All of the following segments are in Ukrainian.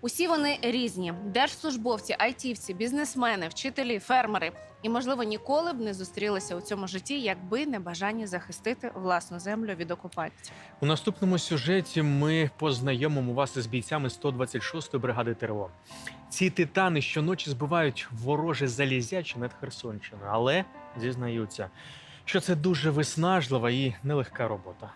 Усі вони різні: держслужбовці, айтівці, бізнесмени, вчителі, фермери. І, можливо, ніколи б не зустрілися у цьому житті, якби не бажання захистити власну землю від окупації. У наступному сюжеті ми познайомимо вас із бійцями 126-ї бригади ТРО. Ці титани щоночі збивають вороже залізяче над Херсонщиною, але зізнаються, що це дуже виснажлива і нелегка робота.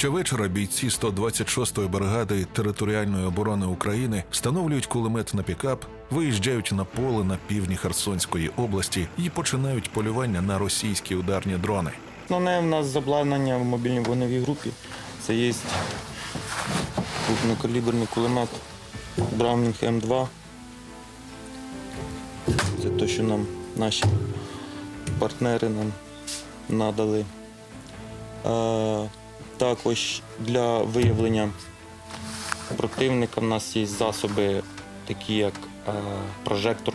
Щовечора бійці 126-ї бригади територіальної оборони України встановлюють кулемет на пікап, виїжджають на поле на півдні Херсонської області і починають полювання на російські ударні дрони. Основне в нас забладнання в мобільній вогневій групі. Це є крупнокаліберний кулемет Браунінг М2. Це те, що нам наші партнери нам надали. Також для виявлення противника в нас є засоби, такі як е, прожектор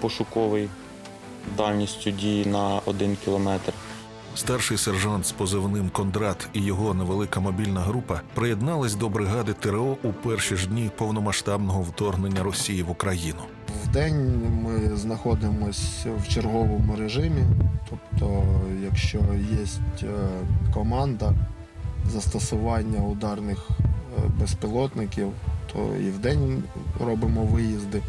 пошуковий дальністю дії на 1 кілометр. Старший сержант з позивним Кондрат і його невелика мобільна група приєднались до бригади ТРО у перші ж дні повномасштабного вторгнення Росії в Україну. Вдень ми знаходимося в черговому режимі. Тобто, якщо є команда застосування ударних е, безпілотників, то і в день робимо виїзди.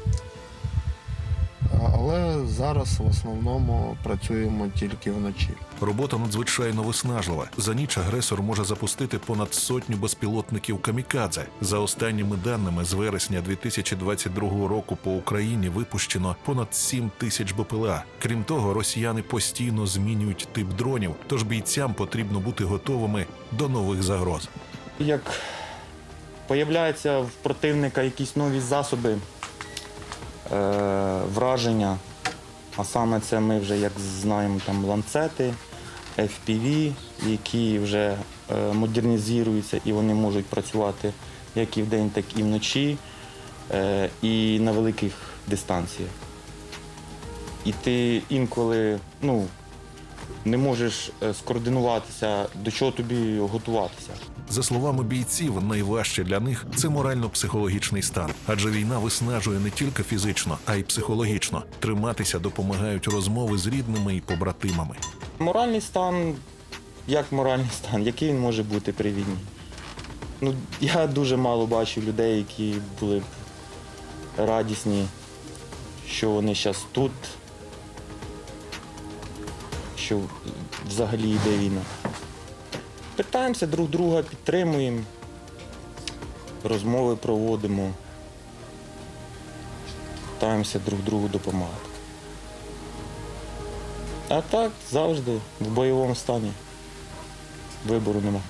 Але зараз в основному працюємо тільки вночі. Робота надзвичайно виснажлива. За ніч агресор може запустити понад сотню безпілотників камікадзе. За останніми даними з вересня 2022 року по Україні випущено понад 7 тисяч БПЛА. Крім того, росіяни постійно змінюють тип дронів, тож бійцям потрібно бути готовими до нових загроз. Як появляються в противника якісь нові засоби е, враження, а саме це ми вже як знаємо там ланцети, FPV, які вже е, модернізуються і вони можуть працювати як і вдень, так і вночі, е, і на великих дистанціях. І ти інколи ну, не можеш е, скоординуватися, до чого тобі готуватися. За словами бійців, найважче для них це морально-психологічний стан, адже війна виснажує не тільки фізично, а й психологічно. Триматися допомагають розмови з рідними і побратимами. Моральний стан, як моральний стан, який він може бути при війні? Ну, я дуже мало бачу людей, які були б радісні, що вони зараз тут, що взагалі йде війна. Питаємося друг друга, підтримуємо, розмови проводимо, питаємося друг другу допомагати. А так завжди в бойовому стані. Вибору нема.